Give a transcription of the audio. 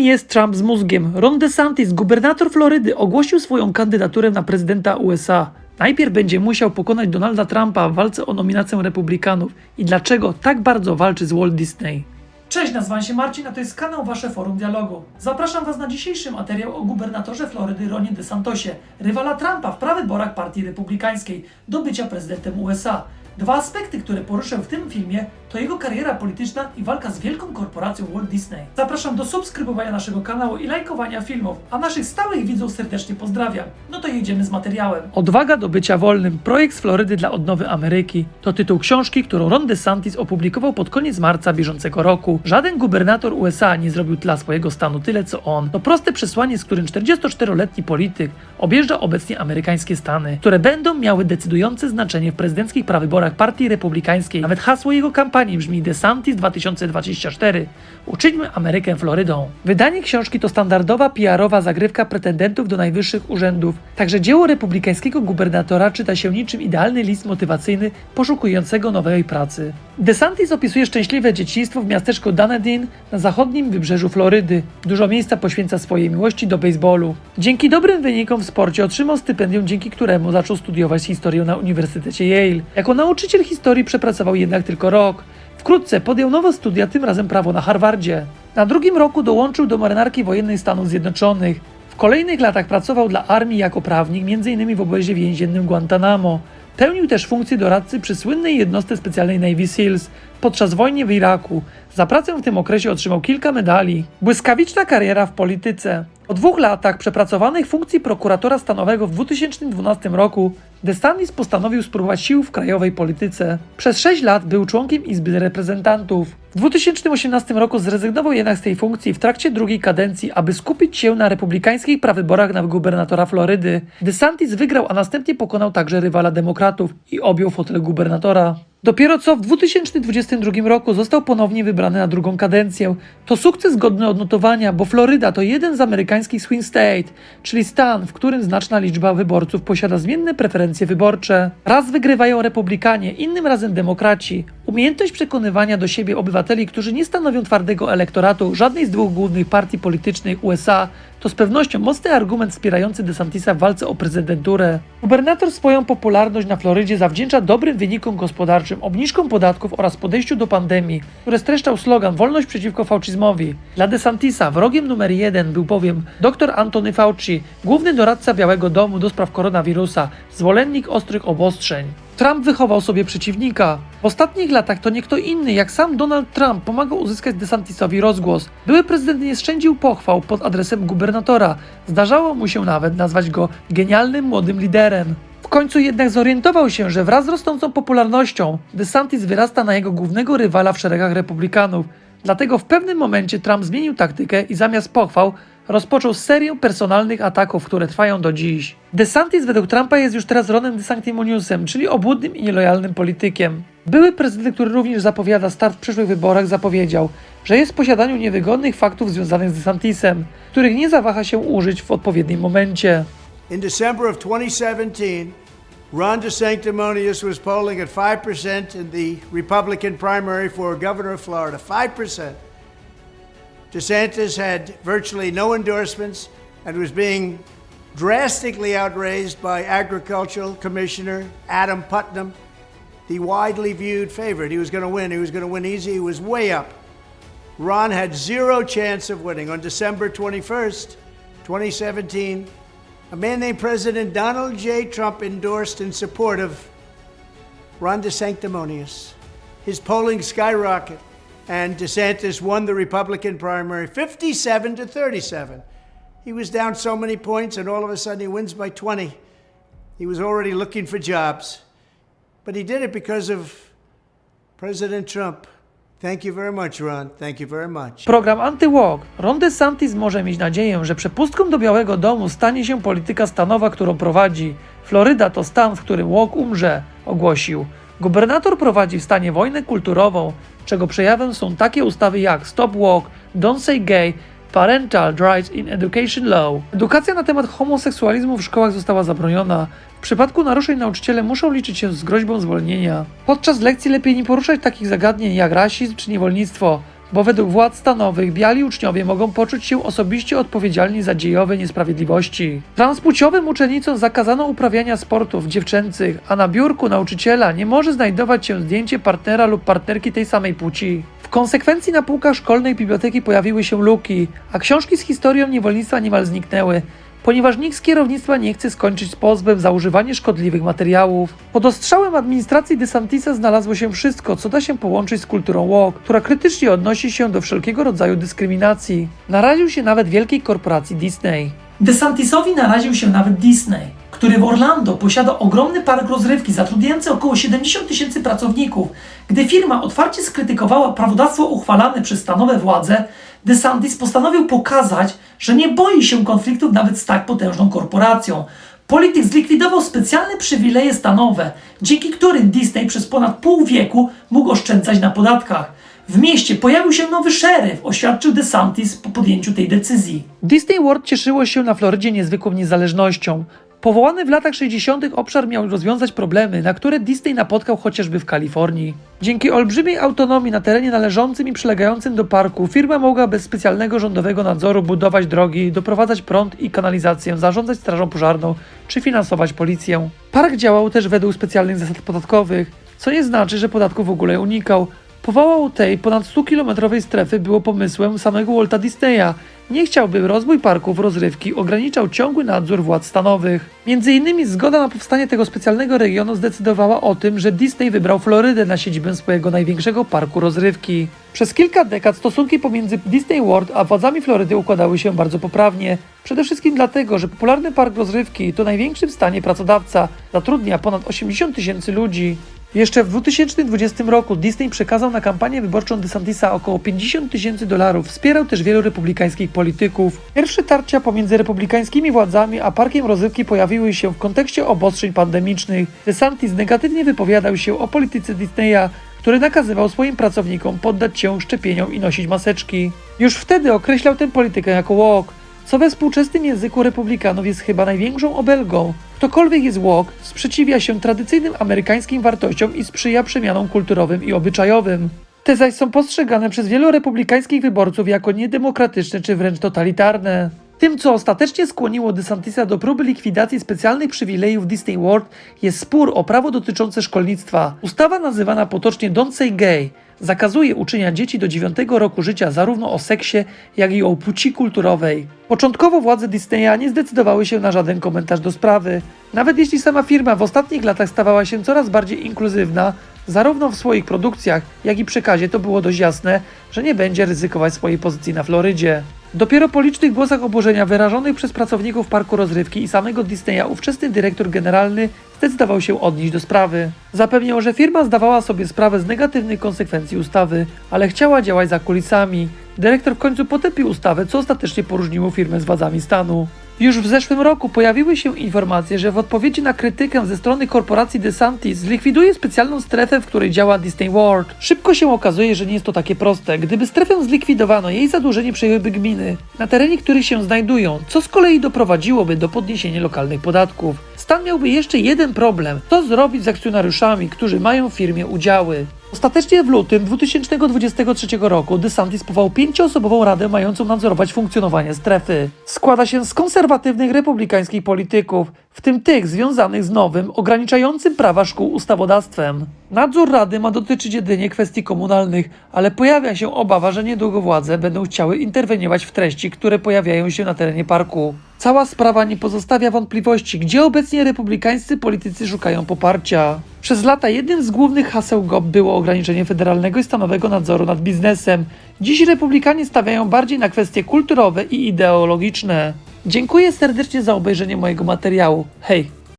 Jest Trump z mózgiem? Ron DeSantis, gubernator Florydy, ogłosił swoją kandydaturę na prezydenta USA. Najpierw będzie musiał pokonać Donalda Trumpa w walce o nominację republikanów. I dlaczego tak bardzo walczy z Walt Disney? Cześć, nazywam się Marcin, a to jest kanał Wasze Forum Dialogu. Zapraszam Was na dzisiejszy materiał o gubernatorze Florydy Ronie DeSantosie, rywala Trumpa w prawyborach Partii Republikańskiej do bycia prezydentem USA. Dwa aspekty, które poruszę w tym filmie, to jego kariera polityczna i walka z wielką korporacją Walt Disney. Zapraszam do subskrybowania naszego kanału i lajkowania filmów, a naszych stałych widzów serdecznie pozdrawiam. No to jedziemy z materiałem. Odwaga do bycia wolnym. Projekt z Florydy dla odnowy Ameryki. To tytuł książki, którą Ron DeSantis opublikował pod koniec marca bieżącego roku. Żaden gubernator USA nie zrobił dla swojego stanu tyle co on. To proste przesłanie, z którym 44-letni polityk objeżdża obecnie amerykańskie stany, które będą miały decydujące znaczenie w prezydenckich prawyborach Partii Republikańskiej. Nawet hasło jego kampanii brzmi DeSantis 2024. Uczyńmy Amerykę Florydą. Wydanie książki to standardowa PR-owa zagrywka pretendentów do najwyższych urzędów. Także dzieło republikańskiego gubernatora czyta się niczym idealny list motywacyjny poszukującego nowej pracy. DeSantis opisuje szczęśliwe dzieciństwo w miasteczku Dunedin na zachodnim wybrzeżu Florydy. Dużo miejsca poświęca swojej miłości do baseballu. Dzięki dobrym wynikom w sporcie otrzymał stypendium, dzięki któremu zaczął studiować historię na Uniwersytecie Yale. Jako nauczyciel historii przepracował jednak tylko rok. Wkrótce podjął nowe studia, tym razem prawo na Harvardzie. Na drugim roku dołączył do marynarki wojennej Stanów Zjednoczonych. W kolejnych latach pracował dla armii jako prawnik, m.in. w obozie więziennym Guantanamo. Pełnił też funkcję doradcy przy słynnej jednostce specjalnej Navy SEALs podczas wojny w Iraku. Za pracę w tym okresie otrzymał kilka medali. Błyskawiczna kariera w polityce. Po dwóch latach przepracowanych funkcji prokuratora stanowego w 2012 roku DeSantis postanowił spróbować sił w krajowej polityce. Przez 6 lat był członkiem Izby Reprezentantów. W 2018 roku zrezygnował jednak z tej funkcji w trakcie drugiej kadencji, aby skupić się na republikańskich prawyborach na gubernatora Florydy. DeSantis wygrał, a następnie pokonał także rywala demokratów i objął fotel gubernatora. Dopiero co w 2022 roku został ponownie wybrany na drugą kadencję. To sukces godny odnotowania, bo Floryda to jeden z amerykańskich swing state, czyli stan, w którym znaczna liczba wyborców posiada zmienne preferencje wyborcze. Raz wygrywają republikanie, innym razem demokraci. Umiejętność przekonywania do siebie obywateli, którzy nie stanowią twardego elektoratu żadnej z dwóch głównych partii politycznych USA, to z pewnością mocny argument wspierający DeSantisa w walce o prezydenturę. Gubernator swoją popularność na Florydzie zawdzięcza dobrym wynikom gospodarczym, obniżkom podatków oraz podejściu do pandemii, które streszczał slogan Wolność przeciwko fauczyzmowi. Dla DeSantisa wrogiem numer jeden był bowiem dr Antony Fauci, główny doradca Białego Domu do spraw koronawirusa, zwolennik ostrych obostrzeń. Trump wychował sobie przeciwnika. W ostatnich latach to nie kto inny jak sam Donald Trump pomagał uzyskać DeSantisowi rozgłos. Były prezydent nie szczędził pochwał pod adresem gubernatora. Zdarzało mu się nawet nazwać go genialnym młodym liderem. W końcu jednak zorientował się, że wraz z rosnącą popularnością DeSantis wyrasta na jego głównego rywala w szeregach republikanów. Dlatego w pewnym momencie Trump zmienił taktykę i zamiast pochwał rozpoczął serię personalnych ataków, które trwają do dziś. DeSantis według Trumpa jest już teraz Ronem DeSanctimoniusem, czyli obłudnym i nielojalnym politykiem. Były prezydent, który również zapowiada start w przyszłych wyborach, zapowiedział, że jest w posiadaniu niewygodnych faktów związanych z DeSantisem, których nie zawaha się użyć w odpowiednim momencie. In December of 2017, Ron DeSanctimonious was polling at 5% in the Republican primary for governor of Florida. 5%. DeSantis had virtually no endorsements and was being drastically outraised by Agricultural Commissioner Adam Putnam, the widely viewed favorite. He was going to win. He was going to win easy. He was way up. Ron had zero chance of winning. On December 21st, 2017, a man named President Donald J. Trump endorsed in support of Ron DeSanctimonious. His polling skyrocketed, and DeSantis won the Republican primary 57 to 37. He was down so many points, and all of a sudden he wins by 20. He was already looking for jobs. But he did it because of President Trump. Thank you very much, Ron. Thank you very much. Program Anty-Walk. Ron DeSantis może mieć nadzieję, że przepustką do Białego Domu stanie się polityka stanowa, którą prowadzi. Floryda to stan, w którym Walk umrze, ogłosił. Gubernator prowadzi w stanie wojnę kulturową, czego przejawem są takie ustawy jak Stop Walk, Don't Say Gay, Parental Rights in Education Law. Edukacja na temat homoseksualizmu w szkołach została zabroniona. W przypadku naruszeń nauczyciele muszą liczyć się z groźbą zwolnienia. Podczas lekcji lepiej nie poruszać takich zagadnień jak rasizm czy niewolnictwo. Bo według władz stanowych biali uczniowie mogą poczuć się osobiście odpowiedzialni za dziejowe niesprawiedliwości. Transpłciowym uczennicom zakazano uprawiania sportów dziewczęcych, a na biurku nauczyciela nie może znajdować się zdjęcie partnera lub partnerki tej samej płci. W konsekwencji na półkach szkolnej biblioteki pojawiły się luki, a książki z historią niewolnictwa niemal zniknęły, ponieważ nikt z kierownictwa nie chce skończyć z pozwem za używanie szkodliwych materiałów. Pod ostrzałem administracji DeSantisa znalazło się wszystko, co da się połączyć z kulturą woke, która krytycznie odnosi się do wszelkiego rodzaju dyskryminacji. Naraził się nawet wielkiej korporacji Disney. DeSantisowi naraził się nawet Disney, który w Orlando posiada ogromny park rozrywki zatrudniający około 70 tysięcy pracowników. Gdy firma otwarcie skrytykowała prawodawstwo uchwalane przez stanowe władze, DeSantis postanowił pokazać, że nie boi się konfliktów nawet z tak potężną korporacją. Polityk zlikwidował specjalne przywileje stanowe, dzięki którym Disney przez ponad pół wieku mógł oszczędzać na podatkach. W mieście pojawił się nowy szeryf, oświadczył DeSantis po podjęciu tej decyzji. Disney World cieszyło się na Florydzie niezwykłą niezależnością. Powołany w latach 60. obszar miał rozwiązać problemy, na które Disney napotkał chociażby w Kalifornii. Dzięki olbrzymiej autonomii na terenie należącym i przylegającym do parku, firma mogła bez specjalnego rządowego nadzoru budować drogi, doprowadzać prąd i kanalizację, zarządzać strażą pożarną czy finansować policję. Park działał też według specjalnych zasad podatkowych, co nie znaczy, że podatku w ogóle unikał. Powołał tej ponad 100-kilometrowej strefy było pomysłem samego Walta Disneya. Nie chciałby rozwój parków rozrywki ograniczał ciągły nadzór władz stanowych. Między innymi zgoda na powstanie tego specjalnego regionu zdecydowała o tym, że Disney wybrał Florydę na siedzibę swojego największego parku rozrywki. Przez kilka dekad stosunki pomiędzy Disney World a władzami Florydy układały się bardzo poprawnie. Przede wszystkim dlatego, że popularny park rozrywki to największy w stanie pracodawca, zatrudnia ponad 80 tysięcy ludzi. Jeszcze w 2020 roku Disney przekazał na kampanię wyborczą DeSantisa około 50 tysięcy dolarów. Wspierał też wielu republikańskich polityków. Pierwsze tarcia pomiędzy republikańskimi władzami a parkiem rozrywki pojawiły się w kontekście obostrzeń pandemicznych. DeSantis negatywnie wypowiadał się o polityce Disneya, który nakazywał swoim pracownikom poddać się szczepieniom i nosić maseczki. Już wtedy określał tę politykę jako walk, co we współczesnym języku republikanów jest chyba największą obelgą. Ktokolwiek jest woke, sprzeciwia się tradycyjnym amerykańskim wartościom i sprzyja przemianom kulturowym i obyczajowym. Te zaś są postrzegane przez wielu republikańskich wyborców jako niedemokratyczne czy wręcz totalitarne. Tym, co ostatecznie skłoniło DeSantisa do próby likwidacji specjalnych przywilejów Disney World, jest spór o prawo dotyczące szkolnictwa. Ustawa nazywana potocznie Don't Say Gay zakazuje uczenia dzieci do 9 roku życia zarówno o seksie, jak i o płci kulturowej. Początkowo władze Disneya nie zdecydowały się na żaden komentarz do sprawy. Nawet jeśli sama firma w ostatnich latach stawała się coraz bardziej inkluzywna, zarówno w swoich produkcjach, jak i przekazie to było dość jasne, że nie będzie ryzykować swojej pozycji na Florydzie. Dopiero po licznych głosach oburzenia wyrażonych przez pracowników parku rozrywki i samego Disneya ówczesny dyrektor generalny zdecydował się odnieść do sprawy. Zapewniał, że firma zdawała sobie sprawę z negatywnych konsekwencji ustawy, ale chciała działać za kulisami. Dyrektor w końcu potępił ustawę, co ostatecznie poróżniło firmę z władzami stanu. Już w zeszłym roku pojawiły się informacje, że w odpowiedzi na krytykę ze strony korporacji DeSantis zlikwiduje specjalną strefę, w której działa Disney World. Szybko się okazuje, że nie jest to takie proste. Gdyby strefę zlikwidowano, jej zadłużenie przejęłyby gminy, na terenie których się znajdują, co z kolei doprowadziłoby do podniesienia lokalnych podatków. Stan miałby jeszcze jeden problem. Co zrobić z akcjonariuszami, którzy mają w firmie udziały? Ostatecznie w lutym 2023 roku DeSantis powołał pięcioosobową radę mającą nadzorować funkcjonowanie strefy. Składa się z konserwatywnych republikańskich polityków, w tym tych związanych z nowym, ograniczającym prawa szkół ustawodawstwem. Nadzór rady ma dotyczyć jedynie kwestii komunalnych, ale pojawia się obawa, że niedługo władze będą chciały interweniować w treści, które pojawiają się na terenie parku. Cała sprawa nie pozostawia wątpliwości, gdzie obecnie republikańscy politycy szukają poparcia. Przez lata jednym z głównych haseł GOP było ograniczenie federalnego i stanowego nadzoru nad biznesem. Dziś republikanie stawiają bardziej na kwestie kulturowe i ideologiczne. Dziękuję serdecznie za obejrzenie mojego materiału. Hej!